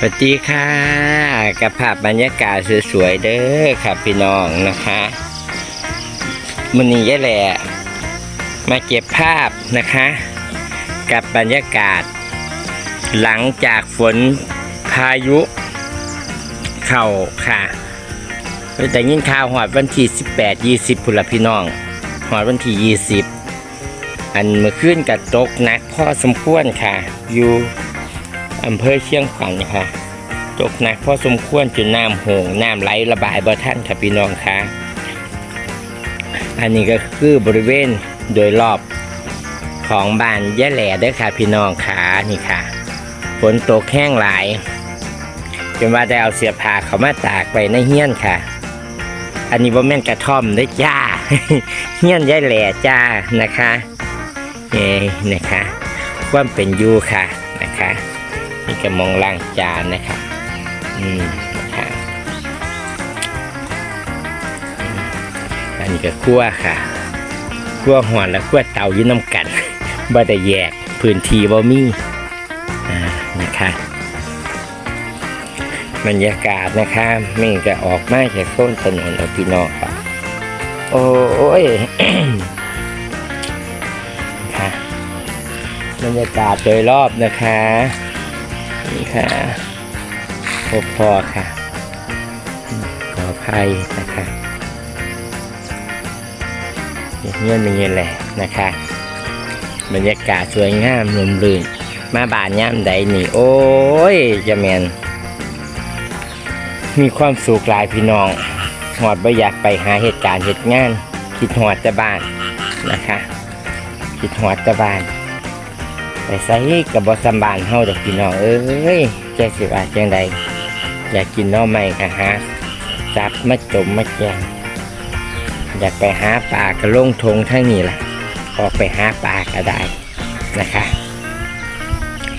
สวัสดีค่ะกับภาพบรรยากาศสวยๆเด้อค่ะพี่น้องนะคะมันนี้ยะแหละมาเก็บภาพนะคะ กับบรรยากาศ หลังจากฝนพายุ เข้าค่ะแต่ยินข่าวหอดวันที่ 18 20พุนละพี่น้องหอดวันที่ 20 อันเมื่อคืนกับตกหนักพ่อสมควรค่ะ อยู่ อำเภอเชียงขวัญค่ะตกหนักพอสมควรจนน้ำโหงน้ำไหลระบายบ่ท่านค่ะพี่น้องค่ะ อันนี้ก็คือบริเวณโดยรอบของบ้านยะแหล่เด้อค่ะพี่น้องค่ะนี่ค่ะฝนตกแห้งหลายจนว่าได้เอาเสียผ้าเขามาตากไปในเฮี้ยนค่ะ อันนี้บ่แม่นกระท่อมเด้จ้าเฮี้ยนยายแหล่จ้านะคะเอ้นะคะความเป็นอยู่ค่ะนะคะ นี่ก็มองล่างจานนะคะอืมนะคะอืมอันนี้ก็คั่วค่ะคั่วหอนและคั่วเตาอยู่น้ำกันบ่ได้แยกพื้นที่บ่มีอ่านะคะบรรยากาศนะคะมันก็ออกมาจากโซนถนนเอาพี่น้องค่ะโอ้ยค่ะบรรยากาศโดยรอบนะคะ นี่ค่ะพบพอค่ะขออภัยนะคะเงี้ยเป็นเงี้ยแหละนะคะ บรรยากาศสวยงามลมรื่นมาบานย่ามใดนี่ โอ้ยจะแมนมีความสุขหลายพี่น้องหอดบ่อยากไปหาเหตุการณ์เหตุงาน คิดหอดแต่บ้านนะคะ คิดหอดแต่บ้าน ไปใส่กับบอสำบานเฮาดอกพี่น้องเอ้ยแกสิว่าจังใดอยากกินน้อใหม่ก็หาจับมาจมมาแกงอยากไปหาปลากระลงทงทั้งนี้ล่ะออกไปหาปลาก็ได้นะคะ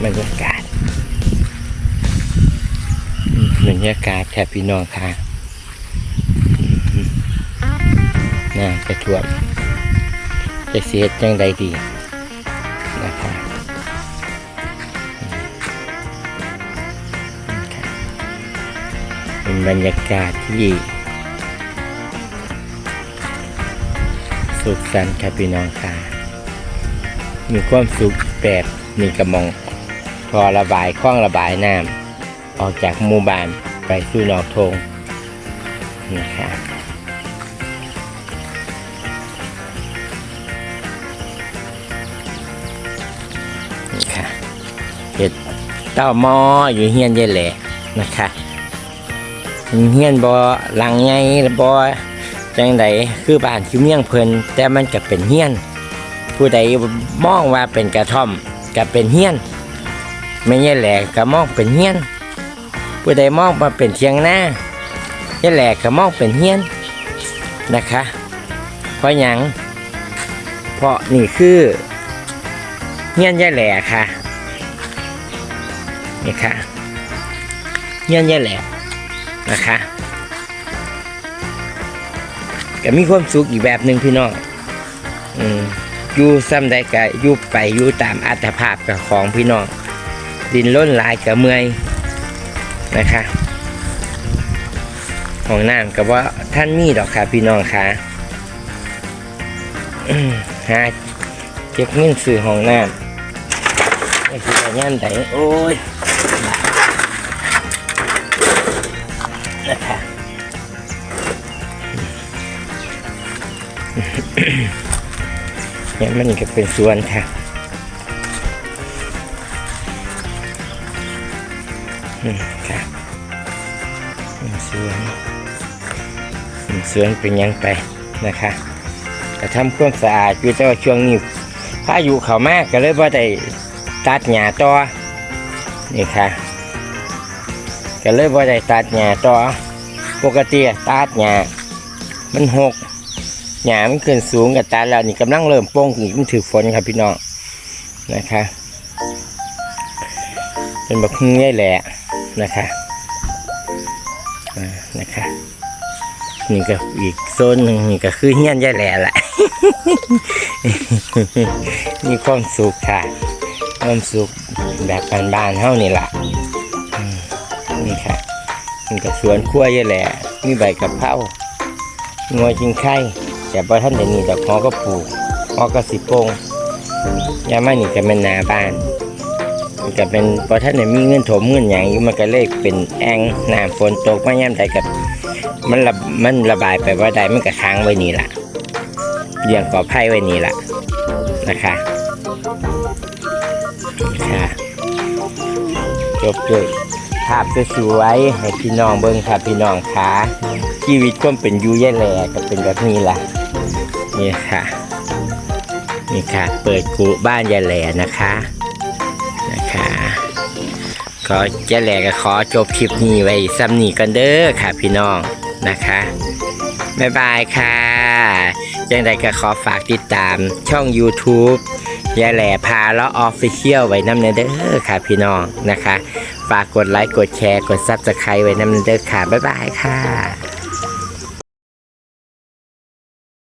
บรรยากาศบรรยากาศแค่พี่น้องค่ะน่ากระท่วมจะเสียจังใดดี บรรยากาศที่สุขสันต์ครับพี่น้องค่ะ มีความสุขแบบมีกระมองพอระบายคล้องระบายน้ำออกจากหมู่บ้านไปสู่นอกทงนะคะนี่ค่ะเห็ดเต้ามออยู่เฮียนเยายแหล่นะคะ เฮียนบ่หลังไงบ่จังใดคือบ้านคือเมียงเพิ่นแต่มันก็เป็นเฮียน ผู้ใดมองว่าเป็นกระท่อมก็เป็นเฮียนไม่ใช่แหลกก็มองเป็นเฮียน ผู้ใดมองมาเป็นเทียงหน้ายายแหลกก็มองเป็นเฮียนนะคะ เพราะหยังเพราะนี่คือเฮียนยายแหลกค่ะนี่ค่ะเฮียนยายแหลก นะคะก็มีความสุขอีกแบบหนึ่งพี่น้องอืมอยู่ซ้ำใดก็อยู่ไปอยู่ตามอัตภาพกับของพี่น้อง ดินล้นหลายกับเมื่อยนะคะห้องน้ำกับว่าท่านมีดอกค่ะพี่น้องค่ะอืมหาเก็บเงินซื้อห้องน้ำไอ้ที่ย่านไหนโอ้ย นะคะเนี่ยมันก็เป็นสวนค่ะค่ะเป็นสวนสวนเป็นยังไปนะคะก็ทำความสะอาดอยู่แต่ว่าช่วงนี้พายุเขามากก็เลยว่าได้ตัดหญ้าต่อนี่ค่ะก็เลยบ่ได้ตัดหญ้าต่อ ปกติตัดหญ้ามันหกหญ้ามันขึ้นสูงกับตัดแล้วนี่กำลังเริ่มโป่งขึ้นมันถือฝนครับพี่น้องนะคะ เป็นแบบง่ายแหละนะคะอ่านะคะนี่ก็อีกโซนหนึ่งนี่ก็คือเฮี้ยนย่ายแหล่แหละ มีความสุขค่ะ ความสุขแบบบ้านๆเท่านี่แหละนี่ค่ะ มันก็สวนครัวเยอะแหละ มีใบกะเพรางัวจิงไข่แต่พอท่านเดี๋ยวนี้ดอกฮอก็ปลูกฮอก็สิโปงยามานี่ก็เป็นนาบ้านมันก็เป็นพอท่านเดี๋ยวมีเงินถมเงินอย่างนี้มันก็เลยเป็นแองน้ำฝนตกมาย่ำใดกับมันระมันระบายไปว่าใดมันก็ค้างไว้นี่ล่ะเลี้ยงกอไผ่ไว้นี่ล่ะนะคะค่ะจบด้วยาพสวยๆให้พี่น้องเบิ่งค่ะพี่น้องค่ะชีวิตก็เป็นอยูแย่แหล่ก็เป็นแบบนี้ล่ะนี่ค่ะนี่ค่ะ เปิดกูบ้านยายแหล่นะคะนะคะก็ยายแหล่ก็ขอจบคลิปนี้ไว้ซ้ำนี้กันเด้อค่ะพี่น้องนะคะบ๊ายบายค่ะยังไงก็ขอฝากติดตามช่อง YouTube ยายแหล่พาล้อออฟฟิเชียลไว้น้ำเนเด้อค่ะพี่น้องนะคะ ฝากกดไลค์กดแชร์กดซับสไครต์ไว้น้ำเนเด้อค่ะ บ๊ายบายค่ะ